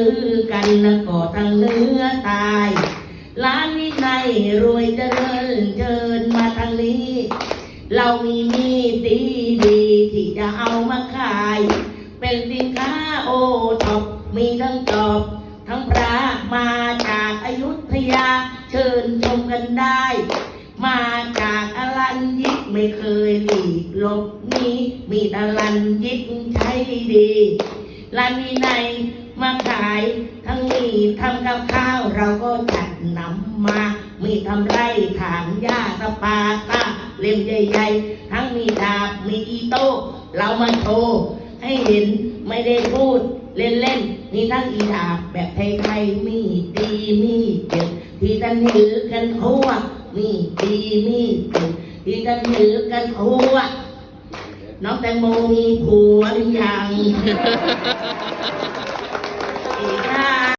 ือกันแล้วก็ทั้งเนื้อตายร้านนี้ในรวยเจริญเชิญมาทางนี้ เรามีมีดีดีที่จะเอามาขาย เป็นสินค้าโอท็อปมีทั้งจอบ ทั้งพระมาจากอายุทยาเชิญชมกันได้ มาจากอลันยิกไม่เคยหลีกหลบนีมีอลันยิกใช้ดี ร้านนี้ในมาขายทั้งมีทำกับข้าวเราก็จัดนำมา มีทำไรถางหญ้าสปาต้าเล่มใหญ่ๆ ทั้งมีดาบมีอีโต้เรามาโชว์ให้เห็นไม่ได้พูดเล่นๆมีทั้งอีดาบแบบไทยๆมีดีมีเจ็บที่ท่านถือกันทั่วมีดีมีเจ็บที่ท่านถือกันทั่วน้องแตงโมมีผัวหรือยัง